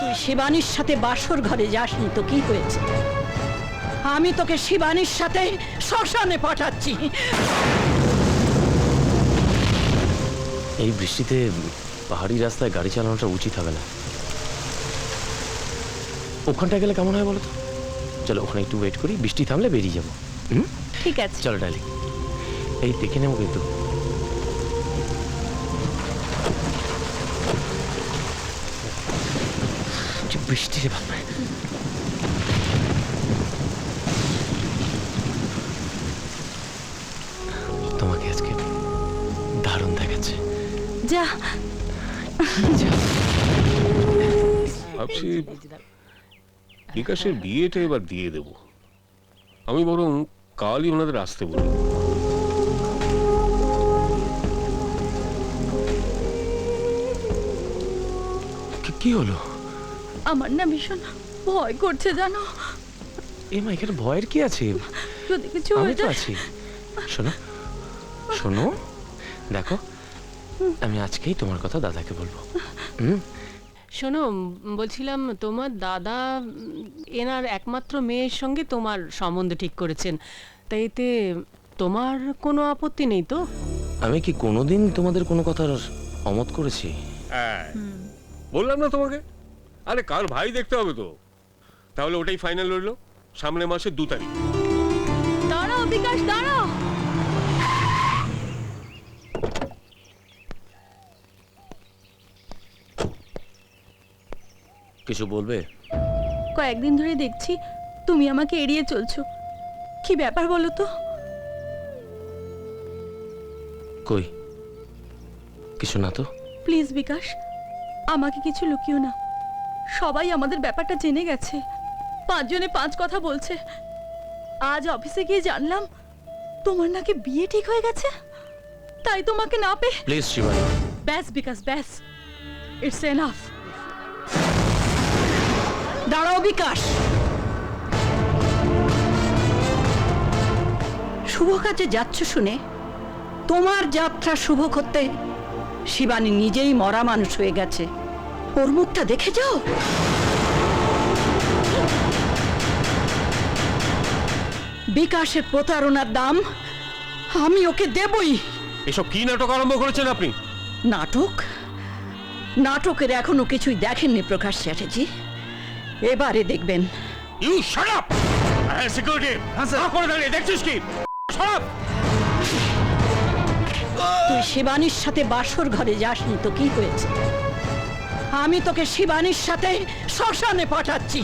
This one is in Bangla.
তুই শিবানীর সাথে বাসর ঘরে যাসনি তো কি হয়েছে? আমি তোকে শিবানীর সাথে শ্মশানে পাঠাচ্ছি। এই বৃষ্টিতে পাহাড়ি রাস্তায় গাড়ি চালানোটা উচিত হবে না। ওখানটায় গেলে কেমন হয় বলো তো? চলো ওখানে একটু ওয়েট করি বৃষ্টি থামলে বেরিয়ে যাব। ঠিক আছে। চলো ডালি এই দেখে নেব কিন্তু। বৃষ্টি রে বাপরে। তোমাকে আজকে দারুণ দেখাচ্ছে। যা। ভাবছি বিকাশের বিয়েটা এবার দিয়ে দেব। আমি বরং কালই ওনাদের আসতে বলি। কি- কি হলো? আমার না ভীষণ ভয় করছে জানো। এ মা এখানে ভয়ের কি আছে? যদি কিছু আমি হয়ে তো যায় আছি। শোনো শোনো দেখো আমি আজকেই তোমার কথা দাদাকে বলব। হুম? শোনো বলছিলাম তোমার দাদা এনার একমাত্র মেয়ের সঙ্গে তোমার সম্বন্ধ ঠিক করেছেন। তাই এতে তোমার কোনো আপত্তি নেই তো? আমি কি কোনোদিন তোমাদের কোনো কথার অমত করেছি? হ্যাঁ। বললাম না তোমাকে? আরে কার ভাই দেখতে হবে তো। তাহলে ওটাই ফাইনাল রইল। সামনে মাসের দু তারিখ। দাঁড়াও বিকাশ দাঁড়াও কিছু বলবে? কয়েকদিন ধরে দেখছি তুমি আমাকে এড়িয়ে চলছো। কি ব্যাপার বলো তো? কই? কিছু না তো? প্লিজ বিকাশ আমাকে কিছু লুকিও না। সবাই আমাদের ব্যাপারটা জেনে গেছে। পাঁচজনে পাঁচ কথা বলছে। আজ অফিসে গিয়ে জানলাম তোমার নাকি বিয়ে ঠিক হয়ে গেছে? তাই তোমাকে না পেয়ে প্লিজ শিবানী ব্যাস বিকাশ ব্যাস। ইটস এনাফ দাঁড়াও বিকাশ। শুভ কাজে যাচ্ছ শুনে। তোমার যাত্রা শুভ করতে শিবানী নিজেই মরা মানুষ হয়ে গেছে। ওর মুখটা দেখে যাও। বিকাশের প্রতারণার দাম আমি ওকে দেবই। এসব কি নাটক আরম্ভ করেছেন আপনি? নাটক? নাটকের এখনও কিছুই দেখেননি প্রকাশ চ্যাটার্জি। এবারে দেখবেন। You shut up! হ্যাঁ সিকিউরিটি হ্যাঁ করে দাঁড়িয়ে দেখছিস কি? Shut up! তুই শিবানীর সাথে বাসর ঘরে যাসনি তো কি হয়েছে? আমি তোকে শিবানীর সাথে শ্মশানে পাঠাচ্ছি।